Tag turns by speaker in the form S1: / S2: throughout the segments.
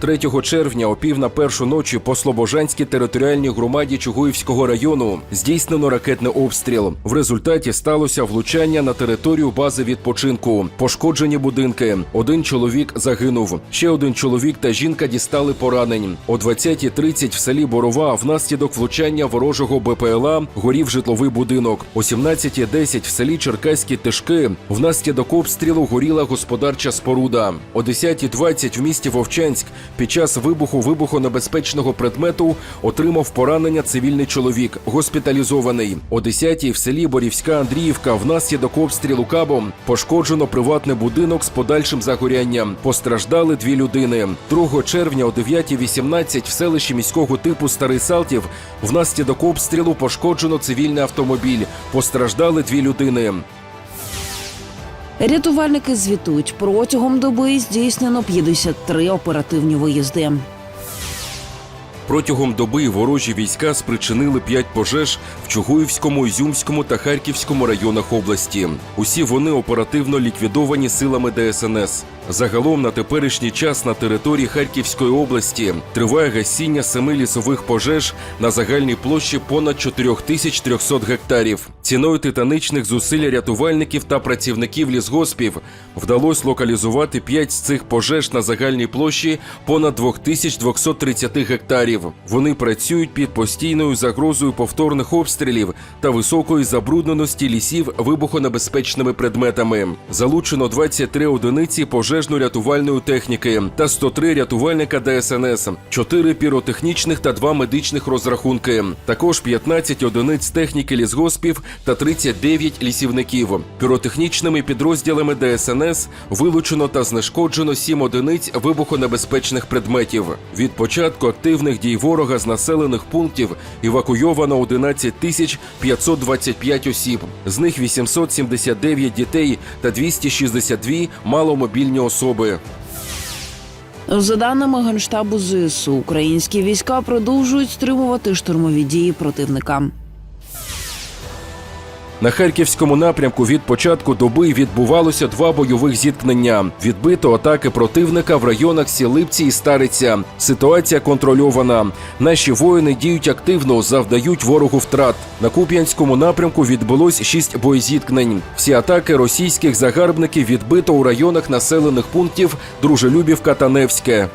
S1: 3 червня о пів на першу ночі по Слобожанській територіальній громаді Чугуївського району здійснено ракетний обстріл. В результаті сталося влучання на територію бази відпочинку. Пошкоджені будинки. Один чоловік загинув. Ще один чоловік та жінка дістали поранень. О 20.30 в селі Борова внаслідок влучання ворожого БПЛА горів житловий будинок. О 17.10 в селі Черкаські Тишки внаслідок обстрілу горіла господарча споруда. О 10.20 в місті Вовчанськ під час вибуху вибухонебезпечного предмету отримав поранення цивільний чоловік, госпіталізований. О 10-й в селі Борівська Андріївка внаслідок обстрілу кабом пошкоджено приватний будинок з подальшим загорянням. Постраждали дві людини. 2 червня о 9.18 в селищі міського типу Старий Салтів внаслідок обстрілу пошкоджено цивільний автомобіль. Постраждали дві людини.
S2: Рятувальники звітують, протягом доби здійснено 53 оперативні виїзди.
S1: Протягом доби ворожі війська спричинили п'ять пожеж в Чугуївському, Ізюмському та Харківському районах області. Усі вони оперативно ліквідовані силами ДСНС. Загалом на теперішній час на території Харківської області триває гасіння семи лісових пожеж на загальній площі понад 4300 гектарів. Ціною титаничних зусиль рятувальників та працівників лісгоспів вдалося локалізувати п'ять з цих пожеж на загальній площі понад 2230 гектарів. Вони працюють під постійною загрозою повторних обстрілів та високої забрудненості лісів вибухонебезпечними предметами. Залучено 23 одиниці пожежно-рятувальної техніки та 103 рятувальника ДСНС, 4 піротехнічних та 2 медичних розрахунки. Також 15 одиниць техніки лісгоспів та 39 лісівників. Піротехнічними підрозділами ДСНС вилучено та знешкоджено 7 одиниць вибухонебезпечних предметів. Від початку активних дій ворога з населених пунктів евакуйовано 11 тисяч 525 осіб. З них 879 дітей та 262 маломобільні особи.
S2: За даними Генштабу ЗСУ, українські війська продовжують стримувати штурмові дії противника.
S1: На харківському напрямку від початку доби відбувалося два бойових зіткнення. Відбито атаки противника в районах Сілипці і Стариця. Ситуація контрольована. Наші воїни діють активно, завдають ворогу втрат. На Куп'янському напрямку відбулось шість боєзіткнень. Всі атаки російських загарбників відбито у районах населених пунктів Дружелюбівка та Невське.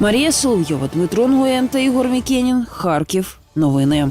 S2: Марія Соловйова, Дмитро Нгоєн та Ігор Мікенін. Харків. Новини.